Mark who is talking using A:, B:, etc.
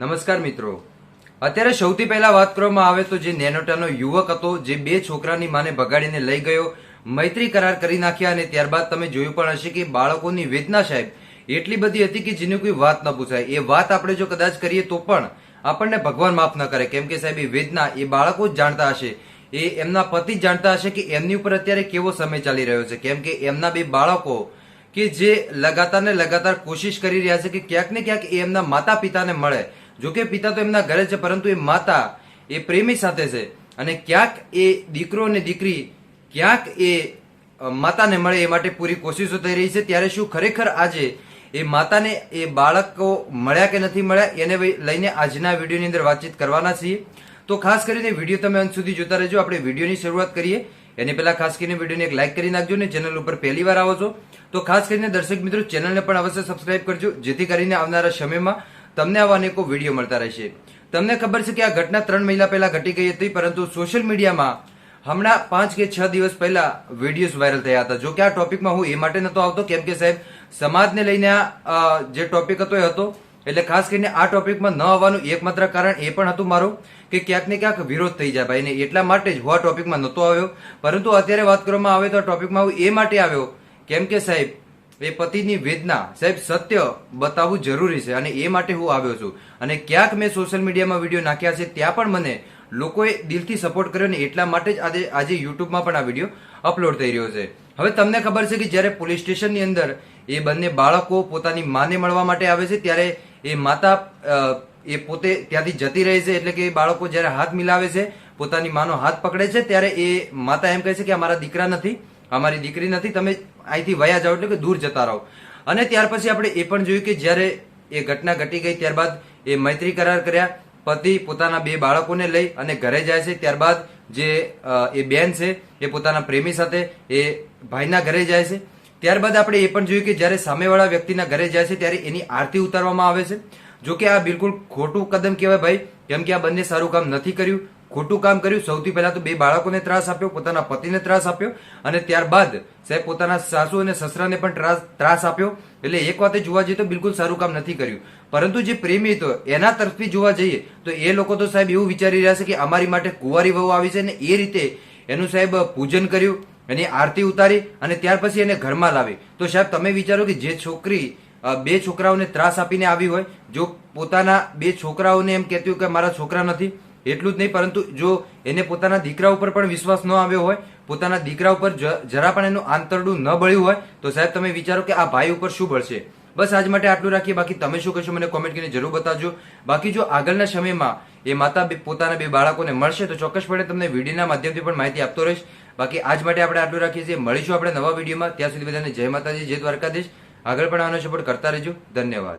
A: નમસ્કાર મિત્રો. અત્યારે સૌથી પહેલા વાત કરવામાં આવે તો જે નેનોટાનો યુવક હતો, જે બે છોકરાની માને ભગાડીને લઈ ગયો, મૈત્રી કરાર કરી નાખ્યા અને ત્યારબાદ તમે જોયું પણ હશે કે બાળકોની વેદના સાહેબ એટલી બધી હતી કે જેની કોઈ વાત ન પૂછાય. એ વાત આપણે જો કદાચ કરીએ તો પણ આપણને ભગવાન માફ ન કરે. કેમ કે સાહેબ, એ વેદના એ બાળકો જ જાણતા હશે. એ એમના પતિ જાણતા હશે કે એમની ઉપર અત્યારે કેવો સમય ચાલી રહ્યો છે. કેમ કે એમના બે બાળકો કે જે લગાતાર ને લગાતાર કોશિશ કરી રહ્યા છે કે ક્યાંક ને ક્યાંક એમના માતા પિતાને મળે. જો કે પિતા તો એમના ઘરે છે, પરંતુ એ માતા એ પ્રેમી સાથે છે. અને ક્યાંક એ દીકરો અને દીકરી ક્યાંક એ માતાને મળે એ માટે પૂરી કોશિશો થઈ રહી છે. ત્યારે શું ખરેખર આજે એ માતાને એ બાળકો મળ્યા કે નથી મળ્યા, એને લઈને આજના વિડીયોની અંદર વાતચીત કરવાના છીએ. તો ખાસ કરીને વીડિયો તમે અંત સુધી જોતા રહેજો. આપણે વિડીયોની શરૂઆત કરીએ. એની પહેલા ખાસ કરીને વિડીયોને એક લાઇક કરી નાખજો ને ચેનલ ઉપર પહેલી વાર આવો છો. તો ખાસ કરીને દર્શક મિત્રો, ચેનલને પણ અવશ્ય સબસ્ક્રાઇબ કરજો. જેથી કરીને આવનારા સમયમાં તમને આવા અનેકો વીડિયો મળતા રહેશે. તમને ખબર છે કે આ ઘટના ત્રણ મહિના પહેલા ઘટી ગઈ હતી, પરંતુ સોશિયલ મીડિયામાં હમણાં પાંચ કે છ દિવસ પહેલા વિડીયોઝ વાયરલ થયા હતા. જો કે આ ટોપિકમાં હું એ માટે નતો આવતો, કેમ કે સાહેબ, સમાજને લઈને આ જે ટોપિક હતો એ હતો. એટલે ખાસ કરીને આ ટોપિકમાં ન આવવાનું એકમાત્ર કારણ એ પણ હતું મારું કે ક્યાંક ને ક્યાંક વિરોધ થઈ જાય ભાઈ. ને એટલા માટે જ હું આ ટોપિકમાં નહોતો આવ્યો. પરંતુ અત્યારે વાત કરવામાં આવે તો આ ટોપિકમાં હું એ માટે આવ્યો, કેમ કે સાહેબ એ પતિની વેદના સાહેબ સત્ય બતાવવું જરૂરી છે અને એ માટે હું આવ્યો છું. અને ક્યાંક મેં સોશિયલ મીડિયામાં વીડિયો નાખ્યા છે, ત્યાં પણ મને લોકોએ દિલથી સપોર્ટ કર્યો ને એટલા માટે જ આજે આજે યુટ્યુબમાં પણ આ વીડિયો અપલોડ થઈ રહ્યો છે. હવે તમને ખબર છે કે જ્યારે પોલીસ સ્ટેશનની અંદર એ બંને બાળકો પોતાની માને મળવા માટે આવે છે, ત્યારે એ માતા એ પોતે ત્યાંથી જતી રહે છે, એટલે કે એ બાળકો જ્યારે હાથ મિલાવે છે, પોતાની માનો હાથ પકડે છે, ત્યારે એ માતા એમ કહે છે કે આ મારા દીકરા નથી અમારી દીકરી નથી, તમે અહીંથી વયા જાઓ એટલે કે દૂર જતા રહો. અને ત્યાર પછી આપણે એ પણ જોયું કે જ્યારે એ ઘટના ઘટી ગઈ ત્યારબાદ એ મૈત્રી કરાર કર્યા. પતિ પોતાના બે બાળકોને લઈ અને ઘરે જાય છે. ત્યારબાદ જે એ બેન છે, એ પોતાના પ્રેમી સાથે એ ભાઈના ઘરે જાય છે. ત્યારબાદ આપણે એ પણ જોયું કે જ્યારે સામેવાળા વ્યક્તિના ઘરે જાય છે ત્યારે એની આરતી ઉતારવામાં આવે છે. જો કે આ બિલકુલ ખોટું કદમ કહેવાય ભાઈ. કેમ કે આ બંને સારું કામ નથી કર્યું. ખોટું કામ કર્યું, સૌથી પહેલા તો બે બાળકોને ત્રાસ આપ્યો, પોતાના પતિને ત્રાસ આપ્યો, અને ત્યારબાદ સાહેબ પોતાના સાસુ અને સસરાને પણ ત્રાસ ત્રાસ આપ્યો. એટલે એક વાતે જોવા જઈએ તો બિલકુલ સારું કામ નથી કર્યું. પરંતુ જે પ્રેમી હતો એના તરફથી જોવા જઈએ તો એ લોકો તો સાહેબ એવું વિચારી રહ્યા છે કે અમારી માટે કુંવારી વહુ આવી છે ને એ રીતે એનું સાહેબ પૂજન કર્યું, એની આરતી ઉતારી, અને ત્યાર પછી એને ઘરમાં લાવી. તો સાહેબ તમે વિચારો કે જે છોકરી બે છોકરાઓને ત્રાસ આપીને આવી હોય, જો પોતાના બે છોકરાઓને એમ કહેતી કે મારા છોકરા નથી એટલું જ નહીં, પરંતુ જો એને પોતાના દીકરા ઉપર પણ વિશ્વાસ ન આવ્યો હોય, પોતાના દીકરા ઉપર જરા પણ એનું આંતરડું ન બળ્યું હોય, તો સાહેબ તમે વિચારો કે આ ભાઈ ઉપર શું બળશે? બસ આજ માટે આટલું રાખીએ, બાકી તમે શું કહેશો મને કોમેન્ટ કરીને જરૂર બતાવજો. બાકી જો આગળના સમયમાં એ માતા પોતાના બે બાળકોને મળશે, તો ચોક્કસપણે તમને વિડીયોના માધ્યમથી પણ માહિતી આપતો રહીશ. બાકી આજ માટે આપણે આટલું રાખીએ છીએ. મળીશું આપણે નવા વિડીયોમાં. ત્યાં સુધી બધાને જય માતાજી, જય દ્વારકાધીશ. આગળ પણ આનો સપોર્ટ કરતા રહેજો. ધન્યવાદ.